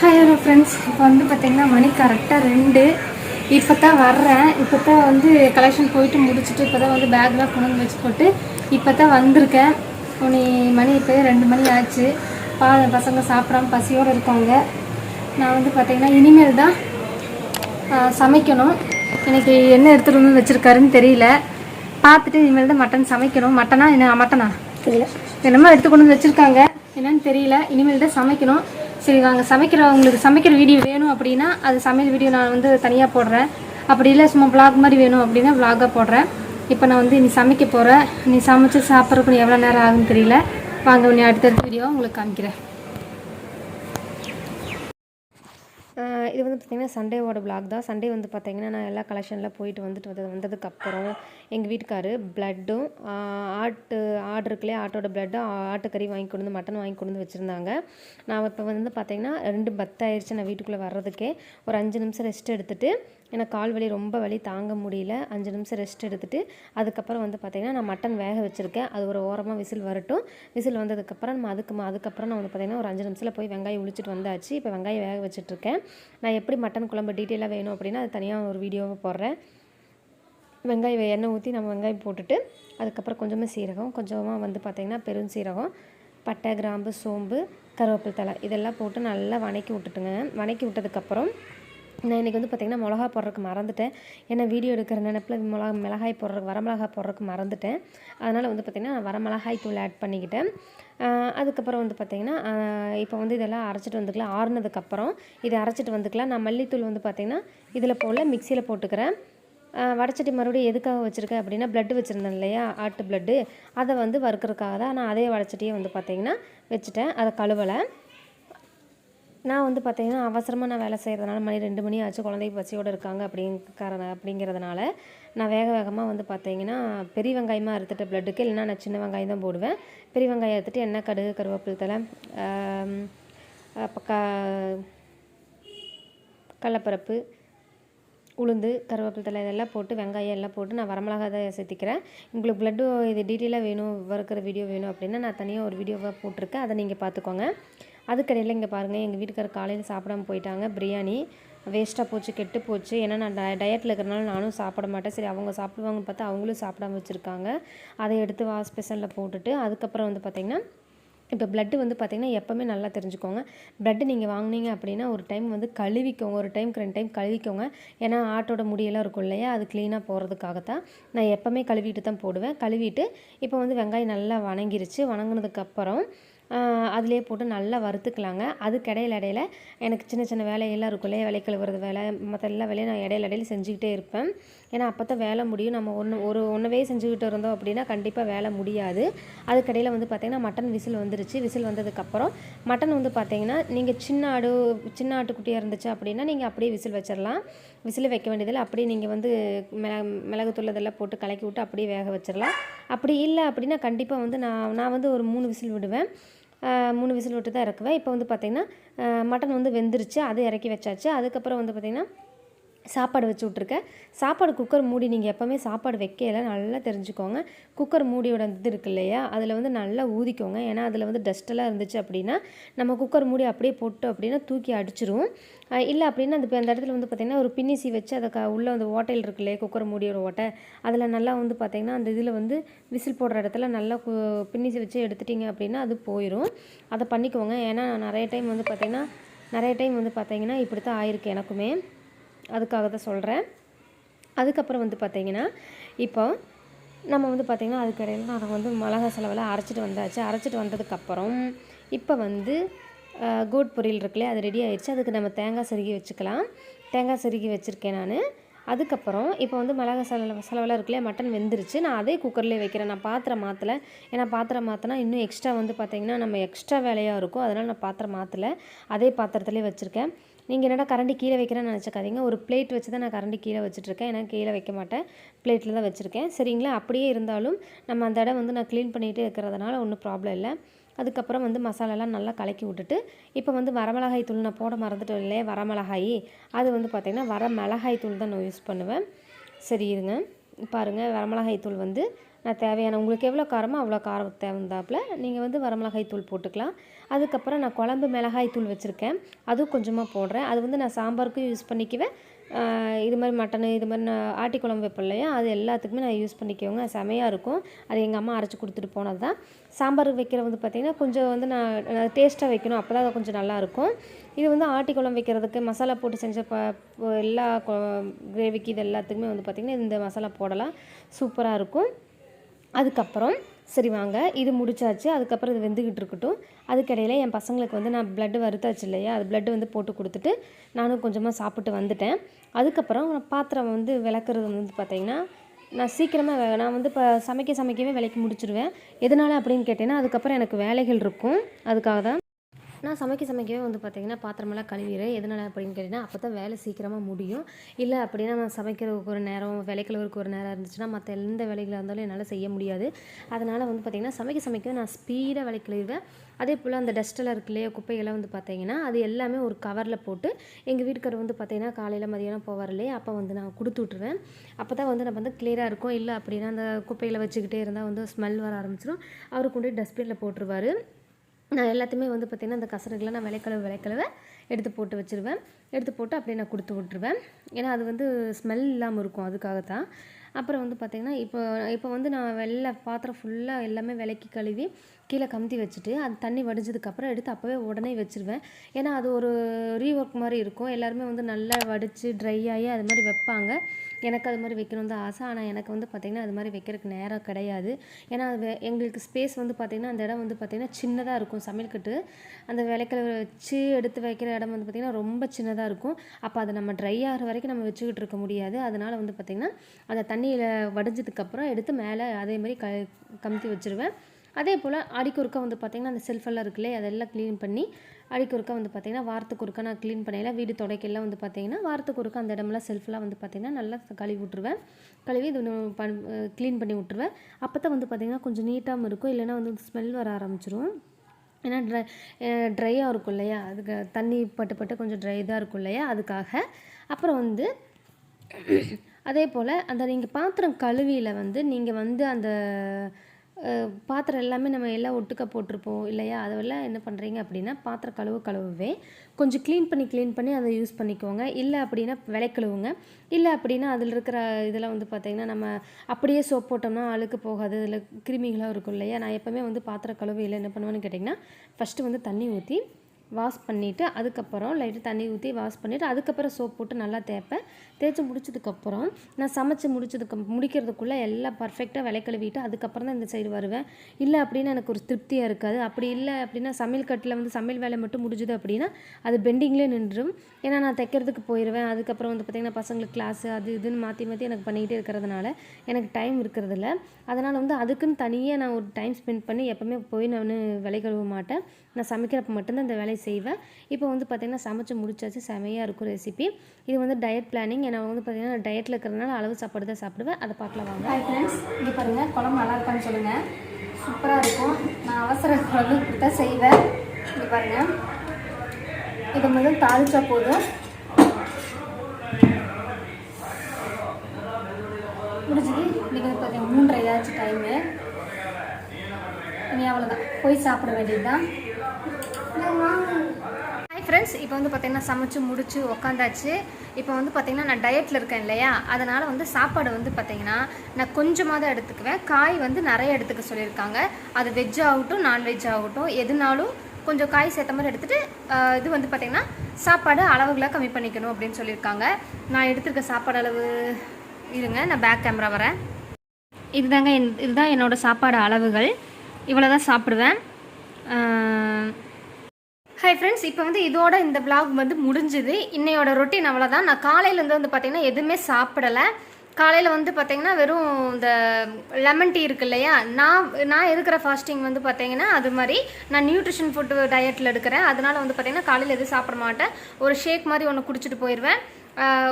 Hi hello friends இப்போ வந்து பார்த்தீங்கன்னா மணி கரெக்டாக ரெண்டு. இப்போ தான் வர்றேன். இப்போ தான் வந்து கலெக்ஷன் போயிட்டு முடிச்சுட்டு இப்போ தான் வந்து பேக்லாம் கொண்டு வந்து வச்சு போட்டு இப்போ தான் வந்திருக்கேன். உனி மணி இப்போ ரெண்டு மணி ஆச்சு. பா பசங்க சாப்பிடாம பசியோடு இருக்காங்க. நான் வந்து பார்த்தீங்கன்னா இனிமேல் தான் சமைக்கணும். எனக்கு என்ன எடுத்துகிட்டு வந்து வச்சுருக்காருன்னு தெரியல. பார்த்துட்டு இனிமேல் தான் மட்டன் சமைக்கணும். மட்டனா என்ன மட்டனா இல்லை என்னமோ எடுத்து கொண்டு வந்து வச்சுருக்காங்க. என்னன்னு தெரியல. இனிமேல் தான் சமைக்கணும். சரி நாங்கள் சமைக்கிற உங்களுக்கு சமைக்கிற வீடியோ வேணும் அப்படின்னா அது சமையல் வீடியோ நான் வந்து தனியாக போடுறேன். அப்படி இல்லை சும்மா விளாக் மாதிரி வேணும் அப்படின்னா விளாகாக போடுறேன். இப்போ நான் வந்து நீ சமைக்க போகிறேன் நீ சமைச்சு சாப்பிட்றதுக்கு எவ்வளோ நேரம் ஆகுன்னு தெரியல. வாங்க நீ அடுத்தடுத்த வீடியோ உங்களுக்கு காமிக்கிறேன். இது வந்து பார்த்திங்கன்னா சண்டேவோட பிளாக் தான். சண்டே வந்து பார்த்திங்கன்னா நான் எல்லா கலெக்ஷனில் போயிட்டு வந்துட்டு வந்து வந்ததுக்கப்புறம் எங்கள் வீட்டுக்காரு ப்ளட்டும் ஆட்டு ஆடு இருக்குல்லையே ஆட்டோட ப்ளட்டும் ஆட்டுக்கறி வாங்கி கொண்டு வந்து மட்டன் வாங்கி கொண்டு வந்து வச்சுருந்தாங்க. நான் இப்போ வந்து பார்த்திங்கன்னா ரெண்டு பத்தாயிருச்சு நான் வீட்டுக்குள்ளே வர்றதுக்கே. ஒரு அஞ்சு நிமிஷம் ரெஸ்ட் எடுத்துகிட்டு எனக்கு கால் வலி ரொம்ப வலி தாங்க முடியல. அஞ்சு நிமிஷம் ரெஸ்ட் எடுத்துகிட்டு அதுக்கப்புறம் வந்து பார்த்திங்கன்னா நான் மட்டன் வேக வச்சுருக்கேன். அது ஒரு ஓரமாக விசில் வரட்டும். விசில் வந்ததுக்கப்புறம் நம்ம அதுக்கு அதுக்கப்புறம் நான் வந்து பார்த்திங்கன்னா ஒரு அஞ்சு நிமிஷத்தில் போய் வெங்காயம் உளிச்சிட்டு வந்தாச்சு. இப்போ வெங்காயம் வேக வச்சுட்ருக்கேன். நான் எப்படி மட்டன் குழம்பு டீட்டெயிலாக வேணும் அப்படின்னா அது தனியாக ஒரு வீடியோவை போடுறேன். வெங்காயம் எண்ணெய் ஊற்றி நம்ம வெங்காயம் போட்டுட்டு அதுக்கப்புறம் கொஞ்சமாக சீரகம் கொஞ்சமாக வந்து பார்த்திங்கன்னா பெருஞ்சீரகம் பட்டை கிராம்பு சோம்பு கருவேப்பில் தலை இதெல்லாம் போட்டு நல்லா வணக்கி விட்டுட்டுங்க. வணக்கி விட்டதுக்கப்புறம் நான் இன்றைக்கி வந்து பார்த்திங்கன்னா மிளகா போடுறதுக்கு மறந்துட்டேன். ஏன்னா வீடியோ எடுக்கிற நினப்பில் மிளகா மிளகாய் போடுறதுக்கு வரமிளகாய் போடுறதுக்கு மறந்துட்டேன். அதனால் வந்து பார்த்திங்கன்னா நான் வரமிளகாய் தூள் ஆட் பண்ணிக்கிட்டேன். அதுக்கப்புறம் வந்து பார்த்திங்கன்னா இப்போ வந்து இதெல்லாம் அரைச்சிட்டு வந்துக்கலாம். ஆறுனதுக்கப்புறம் இதை அரைச்சிட்டு வந்துக்கலாம். நான் மல்லித்தூள் வந்து பார்த்திங்கன்னா இதில் போடல மிக்சியில் போட்டுக்கிறேன். வடைச்சட்டி வடச்சட்டி மறுபடியும் எதுக்காக வச்சுருக்கேன் அப்படின்னா ப்ளட் வச்சுருந்தேன் இல்லையா? ஆட்டு ப்ளட்டு அதை வந்து வறுக்கிறதுக்காக தான் நான் அதே வடச்சட்டியை வந்து பார்த்திங்கன்னா வச்சுட்டேன். அதை கழுவலை. நான் வந்து பார்த்தீங்கன்னா அவசரமாக நான் வேலை செய்கிறதுனால மணி ரெண்டு மணி ஆச்சு குழந்தைக்கு பசியோடு இருக்காங்க அப்படிங்கிற அப்படிங்கிறதுனால நான் வேக வேகமாக வந்து பார்த்தீங்கன்னா பெரிய வெங்காயமாக அறுத்துட்டு ப்ளட்டுக்கு இல்லைன்னா நான் சின்ன வெங்காயம் தான் போடுவேன். பெரிய வெங்காயம் எடுத்துட்டு எண்ணெய் கடுகு கருவேப்பிலை தலை அப்போ க கடலப்பருப்பு உளுந்து கருவேப்பிலை தலை இதெல்லாம் போட்டு வெங்காயம் எல்லாம் போட்டு நான் வரமிளகா தான் சேர்த்திக்கிறேன். உங்களுக்கு ப்ளட்டு இது டீட்டெயிலாக வேணும் வறுக்கிற வீடியோ வேணும் அப்படின்னா நான் தனியாக ஒரு வீடியோவாக போட்டிருக்கேன். அதை நீங்கள் பார்த்துக்கோங்க அதுக்கடையில் இங்கே பாருங்கள் எங்கள் வீட்டுக்கார காலையில் சாப்பிடாம போயிட்டாங்க. பிரியாணி வேஸ்ட்டாக போச்சு கெட்டு போச்சு. ஏன்னா நான் டய டயட்டில் இருக்கிறனால நானும் சாப்பிட மாட்டேன். சரி அவங்க சாப்பிடுவாங்கன்னு பார்த்தா அவங்களும் சாப்பிடாம வச்சுருக்காங்க. அதை எடுத்து வாஸ்பெஷலில் போட்டுட்டு அதுக்கப்புறம் வந்து பார்த்திங்கன்னா இப்போ பிளட்டு வந்து பார்த்திங்கன்னா எப்போவுமே நல்லா தெரிஞ்சுக்கோங்க. பிளட்டு நீங்கள் வாங்குனீங்க அப்படின்னா ஒரு டைம் வந்து கழுவிக்கோங்க. ஒரு டைம் ரெண்டு டைம் கழுவிக்கோங்க. ஏன்னா ஆட்டோட முடியெல்லாம் இருக்கும் இல்லையா? அது க்ளீனாக போகிறதுக்காகத்தான் நான் எப்போவுமே கழுவிட்டு தான் போடுவேன். கழுவிட்டு இப்போ வந்து வெங்காயம் நல்லா வணங்கிருச்சு. வணங்கினதுக்கப்புறம் அதிலே போட்டு நல்லா வறுத்துக்கலாங்க. அதுக்கு இடையில இடையில எனக்கு சின்ன சின்ன வேலையெல்லாம் இருக்கும் இல்லையா வேலை கழுவுறது வேலை மற்ற எல்லா வேலையும் நான் இடையில இடையில செஞ்சுக்கிட்டே இருப்பேன். ஏன்னா அப்போ தான் வேலை முடியும். நம்ம ஒன்று ஒரு ஒன்றவே செஞ்சுக்கிட்டு இருந்தோம் அப்படின்னா கண்டிப்பாக வேலை முடியாது. அதுக்கடையில் வந்து பார்த்திங்கன்னா மட்டன் விசில் வந்துருச்சு. விசில் வந்ததுக்கப்புறம் மட்டன் வந்து பார்த்திங்கன்னா நீங்கள் சின்ன ஆடு சின்ன ஆட்டுக்குட்டியாக இருந்துச்சு அப்படின்னா நீங்கள் அப்படியே விசில் வச்சிடலாம் விசில் வைக்க வேண்டியதில்லை. அப்படியே நீங்கள் வந்து மிள மிளகுத்தூள் இதெல்லாம் போட்டு கலக்கி விட்டு அப்படியே வேக வச்சிடலாம் அப்படி இல்லை அப்படின்னா கண்டிப்பாக வந்து நான் நான் வந்து ஒரு மூணு விசில் விடுவேன். மூணு விசில் விட்டு தான் இறக்குவேன். இப்போ வந்து பார்த்திங்கன்னா மட்டன் வந்து வெந்துருச்சு அது இறக்கி வச்சாச்சு. அதுக்கப்புறம் வந்து பார்த்திங்கன்னா சாப்பாடு வச்சு விட்ருக்கேன் சாப்பாடு குக்கர் மூடி நீங்கள் எப்போவுமே சாப்பாடு வைக்கல நல்லா தெரிஞ்சுக்கோங்க. குக்கர் மூடியோட இது இருக்கு இல்லையா? அதில் வந்து நல்லா ஊதிக்கோங்க. ஏன்னா அதில் வந்து டஸ்ட்டெல்லாம் இருந்துச்சு அப்படின்னா நம்ம குக்கர் மூடி அப்படியே போட்டு அப்படின்னா தூக்கி அடிச்சிரும். இல்லை அப்படின்னா அந்த அந்த இடத்துல வந்து பார்த்திங்கன்னா ஒரு பின்னிசி வச்சு அதை க உள்ளே அந்த ஓட்டையில் இருக்கு இல்லையா? குக்கர் மூடியோட ஓட்டை. அதில் நல்லா வந்து பார்த்திங்கன்னா அந்த இதில் வந்து விசில் போடுற இடத்துல நல்லா கு பின்னிசி வச்சு எடுத்துட்டிங்க அப்படின்னா அது போயிடும் அதை பண்ணிக்கோங்க. ஏன்னா நான் நிறைய டைம் வந்து பார்த்திங்கன்னா நிறைய டைம் வந்து பார்த்திங்கன்னா இப்படி தான் ஆயிருக்கு எனக்குமே. அதுக்காக தான் சொல்கிறேன் அதுக்கப்புறம் வந்து பார்த்திங்கன்னா இப்போ நம்ம வந்து பார்த்திங்கன்னா அதுக்கடையில் நான் வந்து மிளகா செலவெல்லாம் அரைச்சிட்டு வந்தாச்சு. அரைச்சிட்டு வந்ததுக்கப்புறம் இப்போ வந்து அஹ், கோட் பொரியல் இருக்குல்லையே அது ரெடி ஆயிடுச்சு அதுக்கு நம்ம தேங்காய் செருகி வச்சுக்கலாம். தேங்காய் செருகி வச்சுருக்கேன் நான். அதுக்கப்புறம் இப்போ வந்து மிளகா செலவு செலவெல்லாம் இருக்குல்லையா மட்டன் வெந்துருச்சு. நான் அதே குக்கர்லேயே வைக்கிறேன். நான் பாத்திரம் மாற்றலை ஏன்னா பாத்திரம் மாற்றினா இன்னும் எக்ஸ்ட்ரா வந்து பார்த்திங்கன்னா நம்ம எக்ஸ்ட்ரா வேலையாக இருக்கும். அதனால் நான் பாத்திரம் மாற்றலை அதே பாத்திரத்துலேயே வச்சுருக்கேன். நீங்கள் என்னடா கரண்டி கீழே வைக்கிறேன்னு நினச்சிக்காதீங்க. ஒரு பிளேட் வச்சு தான் நான் கரண்டி கீழே வச்சுட்ருக்கேன் ஏன்னா கீழே வைக்க மாட்டேன். பிளேட்டில் தான் வச்சுருக்கேன். சரிங்களா? அப்படியே இருந்தாலும் நம்ம அந்த இடம் வந்து நான் க்ளீன் பண்ணிகிட்டே இருக்கிறதுனால ஒன்றும் ப்ராப்ளம் இல்லை. அதுக்கப்புறம் வந்து மசாலாலாம் நல்லா கலக்கி விட்டுட்டு இப்போ வந்து வரமிளகாய் தூள் நான் போட மறந்துட்டோம் இல்லையே வரமிளகாய். அது வந்து பார்த்திங்கன்னா வர மிளகாய் தூள் தான் நான் யூஸ் பண்ணுவேன். சரி இருங்க. பாருங்கள் வரமிளகாய் தூள் வந்து நான் தேவையான உங்களுக்கு எவ்வளோ காரமோ அவ்வளோ காரம் தேவைந்தாப்புல நீங்கள் வந்து வரமிளகாய் தூள் போட்டுக்கலாம். அதுக்கப்புறம் நான் குழம்பு மிளகாய் தூள் வச்சுருக்கேன். அதுவும் கொஞ்சமாக போடுறேன். அது வந்து நான் சாம்பாருக்கும் யூஸ் பண்ணிக்குவேன். இது மாதிரி மட்டனு இது மாதிரி நான் ஆட்டி குழம்பு வைப்பேன் இல்லையா? அது எல்லாத்துக்குமே நான் யூஸ் பண்ணிக்கோங்க செமையாக இருக்கும். அது எங்கள் அம்மா அரைச்சி கொடுத்துட்டு போனது தான் சாம்பார் வைக்கிற வந்து பார்த்திங்கன்னா கொஞ்சம் வந்து நான் டேஸ்ட்டாக வைக்கணும். அப்போ தான் அது கொஞ்சம் நல்லாயிருக்கும் இது வந்து ஆட்டி குழம்பு வைக்கிறதுக்கு மசாலா போட்டு செஞ்ச ப ப- எல்லா கிரேவிக்கு இது எல்லாத்துக்குமே வந்து பார்த்திங்கன்னா இந்த மசாலா போடலாம். சூப்பராக இருக்கும். அதுக்கப்புறம் சரி வாங்க இது முடிச்சாச்சு அதுக்கப்புறம் இது வெந்துக்கிட்டு இருக்கட்டும். அதுக்கிடையில் என் பசங்களுக்கு வந்து நான் பிளட்டு வறுத்தாச்சு இல்லையா? அது பிளட்டு வந்து போட்டு கொடுத்துட்டு நானும் கொஞ்சமாக சாப்பிட்டு வந்துட்டேன். அதுக்கப்புறம் பாத்திரம் வந்து விளக்குறது வந்து பார்த்திங்கன்னா நான் சீக்கிரமாக நான் வந்து இப்போ சமைக்க சமைக்கவே விலைக்கு முடிச்சிடுவேன் எதனால அப்படின்னு கேட்டேன்னா அதுக்கப்புறம் எனக்கு வேலைகள் இருக்கும். அதுக்காக தான் நான் சமைக்க சமைக்கவே வந்து பார்த்திங்கன்னா பாத்திரமெல்லாம் கழுவிடுறேன். எதனால் அப்படின்னு கேட்டிங்கன்னா அப்போ தான் வேலை சீக்கிரமாக முடியும். இல்லை அப்படின்னா நான் சமைக்கிறதுக்கு ஒரு நேரம் விளைக்கிறதுக்கு ஒரு நேரம் இருந்துச்சுன்னா மற்ற எந்த வேலைகளாக இருந்தாலும் என்னால் செய்ய முடியாது. அதனால் வந்து பார்த்திங்கன்னா சமைக்க சமைக்கவே நான் ஸ்பீடாக விலை கழுவிவேன் அதே போல் அந்த டஸ்ட்டெல்லாம் இருக்கு இல்லையா குப்பையெல்லாம் வந்து பார்த்திங்கன்னா அது எல்லாமே ஒரு கவரில் போட்டு எங்கள் வீட்டுக்காரர் வந்து பார்த்திங்கன்னா காலையில் மதியானம் போவார் இல்லையா அப்போ வந்து நான் கொடுத்து விட்ருவேன் அப்போ தான் வந்து நம்ம வந்து கிளியராக இருக்கும். இல்லை அப்படின்னா அந்த குப்பையில் வச்சுக்கிட்டே இருந்தால் வந்து ஸ்மெல் வர ஆரம்பிச்சிடும் அவர் கொண்டு போய் டஸ்ட்பினில் போட்டுருவார். நான் எல்லாத்தையுமே வந்து பார்த்திங்கன்னா அந்த கசடுகளை நான் விளைக்கலவு விளைக்கலவ எடுத்து போட்டு வச்சுருவேன். எடுத்து போட்டு அப்படியே நான் கொடுத்து விட்ருவேன் ஏன்னா அது வந்து ஸ்மெல் இல்லாமல் இருக்கும். அதுக்காகத்தான். அப்புறம் வந்து பார்த்திங்கன்னா இப்போ இப்போ வந்து நான் வெள்ளை பாத்திரம் ஃபுல்லாக எல்லாமே விளக்கி கழுவி கீழே கமுத்தி வச்சுட்டு அது தண்ணி வடிஞ்சதுக்கப்புறம் எடுத்து அப்போவே உடனே வச்சுருவேன். ஏன்னா அது ஒரு ரீஒர்க் மாதிரி இருக்கும். எல்லாருமே வந்து நல்லா வடித்து ட்ரை ஆகி அது மாதிரி வைப்பாங்க. எனக்கு அது மாதிரி வைக்கணும் தான் ஆசை. ஆனால் எனக்கு வந்து பார்த்திங்கன்னா அது மாதிரி வைக்கிறதுக்கு நேரம் கிடையாது. ஏன்னா அது எங்களுக்கு ஸ்பேஸ் வந்து பார்த்திங்கன்னா அந்த இடம் வந்து பார்த்திங்கன்னா சின்னதாக இருக்கும். சமையல்கட்டு அந்த விளக்கில் வச்சு எடுத்து வைக்கிற இடம் வந்து பார்த்திங்கன்னா ரொம்ப சின்னதாக இருக்கும். அப்போ அதை நம்ம ட்ரை ஆகிற வரைக்கும் நம்ம வச்சுக்கிட்டு இருக்க முடியாது. அதனால் வந்து பார்த்திங்கன்னா அந்த தண்ணியில் வடிஞ்சதுக்கப்புறம் எடுத்து மேலே அதே மாதிரி க கமுத்தி வச்சுருவேன். அதே போல் அடிக்குறுக்க வந்து பார்த்திங்கன்னா அந்த செல்ஃபெல்லாம் இருக்குல்லே அதெல்லாம் க்ளீன் பண்ணி அடிக்குறுக்க வந்து பார்த்திங்கன்னா வாரத்துக்கு ஒருக்கா நான் க்ளீன் பண்ணையில வீடு துடைக்கெல்லாம் வந்து பார்த்திங்கன்னா வாரத்துக்கு ஒருக்கா அந்த இடமெல்லாம் செல்ஃபெல்லாம் வந்து பார்த்திங்கன்னா நல்லா கழுவி விட்ருவேன் கழுவி இது பண் க்ளீன் பண்ணி விட்ருவேன் அப்போ தான் வந்து பார்த்திங்கன்னா கொஞ்சம் நீட்டாகவும் இருக்கும். இல்லைன்னா வந்து ஸ்மெல் வர ஆரம்பிச்சிரும். ஏன்னா ட்ரை ட்ரையாக இருக்கும் இல்லையா? அதுக்கு தண்ணி பட்டு பட்டு கொஞ்சம் ட்ரை தான் இருக்கும் இல்லையா? அதுக்காக. அப்புறம் வந்து அதே போல் அந்த நீங்கள் பாத்திரம் கழுவியில் வந்து நீங்கள் வந்து அந்த பாத்திரம் எல்லாமே நம்ம எல்லாம் ஒட்டுக்க போட்டிருப்போம். இல்லையா? அதெல்லாம் என்ன பண்ணுறீங்க அப்படின்னா பாத்திரம் கழுவு கழுவவே. கொஞ்சம் க்ளீன் பண்ணி க்ளீன் பண்ணி அதை யூஸ் பண்ணிக்கோங்க. இல்லை அப்படின்னா விலை கழுவுங்க. இல்லை அப்படின்னா அதில் இருக்கிற இதெல்லாம் வந்து பார்த்திங்கன்னா நம்ம அப்படியே சோப் போட்டோம்னா அழுக்கு போகாது. இதில் கிருமிகளாக இருக்கும் இல்லையா? நான் எப்போவுமே வந்து பாத்திரம் கழுவையில் என்ன பண்ணுவேன்னு கேட்டிங்கன்னா ஃபஸ்ட்டு வந்து தண்ணி ஊற்றி வாஷ் பண்ணிவிட்டு அதுக்கப்புறம் லைட்டாக தண்ணி ஊற்றி வாஷ் பண்ணிவிட்டு அதுக்கப்புறம் சோப் போட்டு நல்லா தேய்ப்பேன். தேய்ச்சி முடிச்சதுக்கப்புறம் நான் சமைச்சு முடிச்சதுக்கு முடிக்கிறதுக்குள்ளே எல்லாம் பர்ஃபெக்டாக விலை கழுவிட்டு அதுக்கப்புறம் தான் இந்த சைடு வருவேன். இல்லை அப்படின்னா எனக்கு ஒரு திருப்தியாக இருக்காது. அப்படி இல்லை அப்படின்னா சமையல் கட்டில் வந்து சமையல் வேலை மட்டும் முடிஞ்சுது அப்படின்னா அது பெண்டிங்லேயே நின்றும் ஏன்னா நான் தைக்கிறதுக்கு போயிடுவேன் அதுக்கப்புறம் வந்து பார்த்திங்கன்னா பசங்களுக்கு கிளாஸ் அது இதுன்னு மாற்றி மாற்றி எனக்கு பண்ணிக்கிட்டே இருக்கிறதுனால எனக்கு டைம் இருக்கிறதில்ல. அதனால் வந்து அதுக்குன்னு தனியாக நான் ஒரு டைம் ஸ்பெண்ட் பண்ணி எப்போவுமே போய் நான் விலை கழுவ மாட்டேன். நான் சமைக்கிறப்ப மட்டும்தான் இந்த வேலையை செய்வேன். இப்போ வந்து பார்த்திங்கன்னா சமைச்சு முடிச்சாச்சு. செமையாக இருக்கும் ரெசிபி இது வந்து டயட் பிளானிங் ஏன்னா வந்து பார்த்திங்கன்னா டயட்டில் இருக்கிறதுனால அளவு சாப்பாடு தான் சாப்பிடுவேன். அதை பார்க்கலாம் வாங்க. ஹாய் ஃப்ரெண்ட்ஸ் இங்கே பாருங்கள் குழம்பு நல்லா இருக்கான்னு சொல்லுங்கள் சூப்பராக இருக்கும். நான் அவசர குழம்பு இப்படி தான் செய்வேன். இங்கே பாருங்கள் இது முதல் தாளிச்சா போதும். முடிஞ்சது. இன்றைக்கி வந்து பார்த்தீங்கன்னா மூன்றரை ஏதாச்சும் டைமு இனி அவ்வளோதான் போய் சாப்பிட வேண்டியது தான் ஹாய் ஃப்ரெண்ட்ஸ் இப்போ வந்து பார்த்தீங்கன்னா சமைச்சு முடிச்சு உக்காந்தாச்சு. இப்போ வந்து பார்த்திங்கன்னா நான் டயட்டில் இருக்கேன் இல்லையா? அதனால் வந்து சாப்பாடு வந்து பார்த்திங்கன்னா நான் கொஞ்சமாக தான் எடுத்துக்குவேன். காய் வந்து நிறைய எடுத்துக்க சொல்லியிருக்காங்க. அது வெஜ் ஆகட்டும் நான்வெஜ் ஆகட்டும் எதுனாலும் கொஞ்சம் காய் சேர்த்த மாதிரி எடுத்துகிட்டு இது வந்து பார்த்திங்கன்னா சாப்பாடு அளவுகளை கம்மி பண்ணிக்கணும் அப்படின்னு சொல்லியிருக்காங்க. நான் எடுத்துருக்க சாப்பாடு அளவு இருங்க நான் பேக் கேமரா வரேன். இதுதாங்க என் இதுதான் என்னோடய சாப்பாடு அளவுகள். இவ்வளோ தான் சாப்பிடுவேன் ஹாய் ஃப்ரெண்ட்ஸ் இப்போ வந்து இதோட இந்த விளாக் வந்து முடிஞ்சுது. இன்னையோட ரொட்டீன் அவ்வளோதான் நான் காலையிலேருந்து வந்து பார்த்தீங்கன்னா எதுவுமே சாப்பிடலை. காலையில் வந்து பார்த்தீங்கன்னா வெறும் இந்த லெமன் டீ இருக்கு இல்லையா? நான் நான் இருக்கிற ஃபாஸ்டிங் வந்து பார்த்தீங்கன்னா அது மாதிரி நான் நியூட்ரிஷன் ஃபுட்டு டயட்டில் எடுக்கிறேன். அதனால் வந்து பார்த்தீங்கன்னா காலையில் எதுவும் சாப்பிட மாட்டேன். ஒரு ஷேக் மாதிரி ஒன்று குடிச்சிட்டு போயிடுவேன்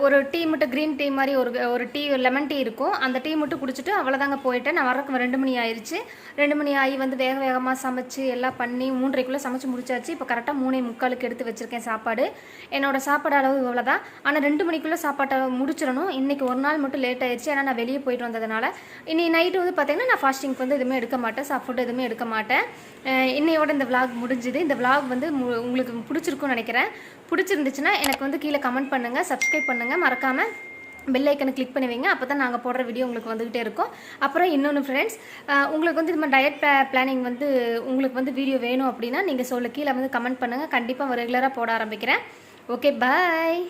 ஒரு டீ மட்டும் க்ரீன் டீ மாதிரி ஒரு ஒரு டீ லெமன் டீ இருக்கும். அந்த டீ மட்டும் குடிச்சிட்டு அவ்வளோதாங்க போயிட்டேன். நான் வரக்கு ரெண்டு மணி ஆயிடுச்சு ரெண்டு மணி ஆகி வந்து வேக வேகமாக சமைச்சு எல்லாம் பண்ணி மூன்றரைக்குள்ளே சமைச்சு முடிச்சாச்சு. இப்போ கரெக்டாக மூணே முக்காலுக்கு எடுத்து வச்சுருக்கேன் சாப்பாடு. என்னோட சாப்பாடு அளவு இவ்வளோ தான் ஆனால் ரெண்டு மணிக்குள்ளே சாப்பாட்டை முடிச்சிடணும். இன்றைக்கி ஒரு நாள் மட்டும் லேட் ஆயிடுச்சு ஏன்னா நான் வெளியே போயிட்டு வந்ததுனால. இனி நைட்டு வந்து பார்த்தீங்கன்னா நான் ஃபாஸ்டிங்க்கு வந்து எதுவுமே எடுக்க மாட்டேன். சாப் ஃபுட் எதுவுமே எடுக்க மாட்டேன். இன்னையோட இந்த விளாக் முடிஞ்சுது. இந்த விளாக் வந்து மு- உங்களுக்கு பிடிச்சிருக்கும்னு நினைக்கிறேன். பிடிச்சிருந்துச்சுன்னா எனக்கு வந்து கீழே கமெண்ட் பண்ணுங்கள் சப்ஸ்கிரைப் பண்ணுங்கள் மறக்காமல் பெல் ஐக்கனை கிளிக் பண்ணி வைங்க அப்போ தான் நாங்கள் போடுற வீடியோ உங்களுக்கு வந்துக்கிட்டே இருக்கும். அப்புறம் இன்னொன்று ஃப்ரெண்ட்ஸ் உங்களுக்கு வந்து இது மாதிரி டயட் பிளானிங் வந்து உங்களுக்கு வந்து வீடியோ வேணும் அப்படின்னா நீங்கள் சொல்ல கீழே வந்து கமெண்ட் பண்ணுங்கள் கண்டிப்பாக ரெகுலராக போட ஆரம்பிக்கிறேன். Okay bye